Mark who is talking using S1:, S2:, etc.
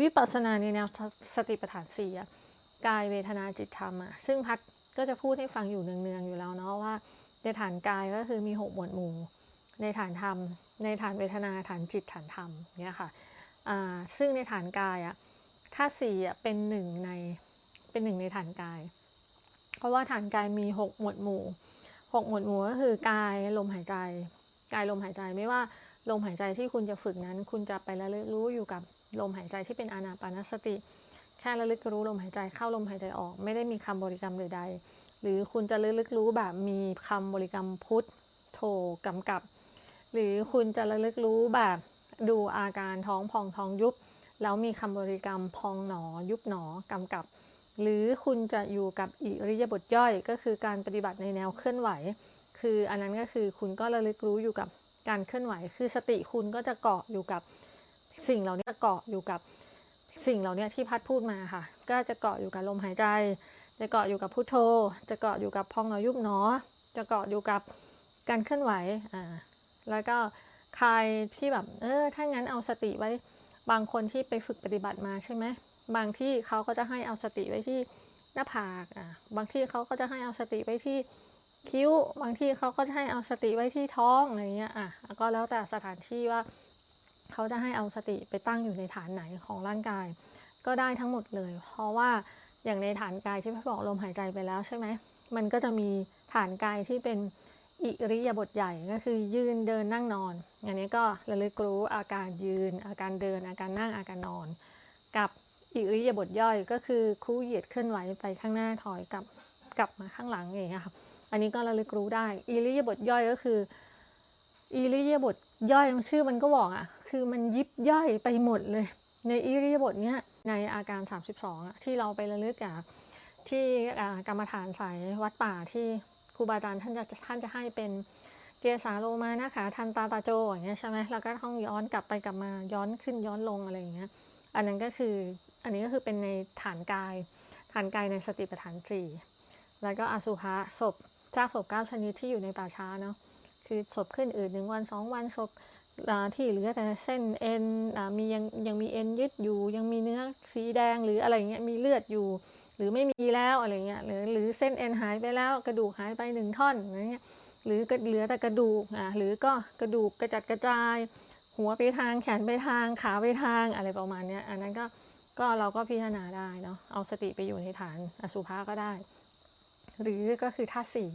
S1: วิปัสสนาในแนวสติปัฏฐานสี่อะกายเวทนาจิตธรรมอะซึ่งพัดก็จะพูดให้ฟังอยู่เนืองๆอยู่แล้วเนาะว่า ในฐานกายก็คือมีหกหมวดหมู่ ในฐานธรรม ในฐานเวทนาฐานจิตฐานธรรมเนี่ยค่ะซึ่งในฐานกายอะถ้าสี่อะเป็นหนึ่งในเป็นหนึ่งในฐานกาย เพราะว่าฐานกายมีหกหมวดหมู่หกหมวดหมู่ก็คือกายลมหายใจ กายลมหายใจไม่ว่าลมหายใจที่คุณจะฝึกนั้น คุณจะไประลึกรู้อยู่กับ ลมหายใจที่เป็นอานาปานสติ แค่ระลึกรู้ลมหายใจเข้าลมหายใจออก ไม่ได้มีคำบริกรรมใด ๆ หรือคุณจะระลึกรู้แบบมีคำบริกรรมพุทโธกำกับ หรือคุณจะระลึกรู้แบบดูอาการท้องพองท้องยุบ แล้วมีคำบริกรรมพองหนอ ยุบหนอกำกับ หรือคุณจะอยู่กับอิริยาบถย่อย ก็คือการปฏิบัติในแนวเคลื่อนไหว คืออันนั้นก็คือคุณก็ระลึกรู้อยู่กับการเคลื่อนไหว คือสติคุณก็จะเกาะอยู่กับ สิ่งเหล่านี้เกาะอยู่กับสิ่งเหล่านี้ที่พัดพูดมาค่ะ ก็จะเกาะอยู่กับลมหายใจ จะเกาะอยู่กับพุทโธ จะเกาะอยู่กับพองหนอยุบหนอ จะเกาะอยู่กับการเคลื่อนไหวอ่าแล้วก็ใครที่แบบเออถ้างั้นเอาสติไว้บางคนที่ไปฝึกปฏิบัติมาใช่ไหมบางที่เขาก็จะให้เอาสติไว้ที่หน้าผากอะบางที่เขาก็จะให้เอาสติไว้ที่คิ้ว บางที่เขาก็จะให้เอาสติไว้ที่ท้องอะไรเงี้ยอะก็แล้วแต่สถานที่ว่า เขาจะให้เอาสติไปตั้งอยู่ในฐานไหนของร่างกาย ก็ได้ทั้งหมดเลย เพราะว่าอย่างในฐานกายที่พี่บอกลมหายใจไปแล้วใช่ไหมมันก็จะมีฐานกายที่เป็นอิริยาบถใหญ่ก็คือยืนเดินนั่งนอน อันนี้ก็ระลึกรู้อาการยืน อาการเดิน อาการนั่งอาการนอน กับอิริยาบถย่อยก็คือคู่เหยียดเคลื่อนไหวไปข้างหน้าถอยกลับกลับมาข้างหลังอย่างเงี้ยค่ะอันนี้ก็ระลึกรู้ได้อิริยาบถย่อยก็คืออิริยาบถย่อยชื่อมันก็บอกอะ คือมันยิบย่อยไปหมดเลย ในอิริยาบถเนี้ยในอาการ 32อะที่เราไประลึกอะที่กรรมฐานสายวัดป่าที่ครูบาอาจารย์ท่านจะท่านจะให้เป็นเกสาโลมานะคะทันตาตาโจอย่างเงี้ยใช่ไหมแล้วก็ต้องย้อนกลับไปกลับมาย้อนขึ้นย้อนลงอะไรอย่างเงี้ยอันนั้นก็คืออันนี้ก็คือเป็นในฐานกาย ฐานกายในสติปัฏฐานสี่แล้วก็อสุภะศพซากศพเก้าชนิดที่อยู่ในป่าช้าเนาะคือศพขึ้นอืดหนึ่งวันสองวันศพ ที่เหลือแต่เส้นเอ็นมียังยังมีเอ็นยึดอยู่ ยังมีเนื้อสีแดงหรืออะไรเงี้ยมีเลือดอยู่ หรือไม่มีแล้วอะไรเงี้ยหรือหรือเส้นเอ็นหายไปแล้วกระดูกหายไปหนึ่งท่อนอะไรเงี้ยหรือก็เหลือแต่กระดูกอ่าหรือก็กระดูกกระจัดกระจาย หัวไปทางแขนไปทางขาไปทางอะไรประมาณเนี้ยอันนั้นก็ก็เราก็พิจารณาได้เนาะเอาสติไปอยู่ในฐานอสุภะก็ได้ หรือก็คือธาสี่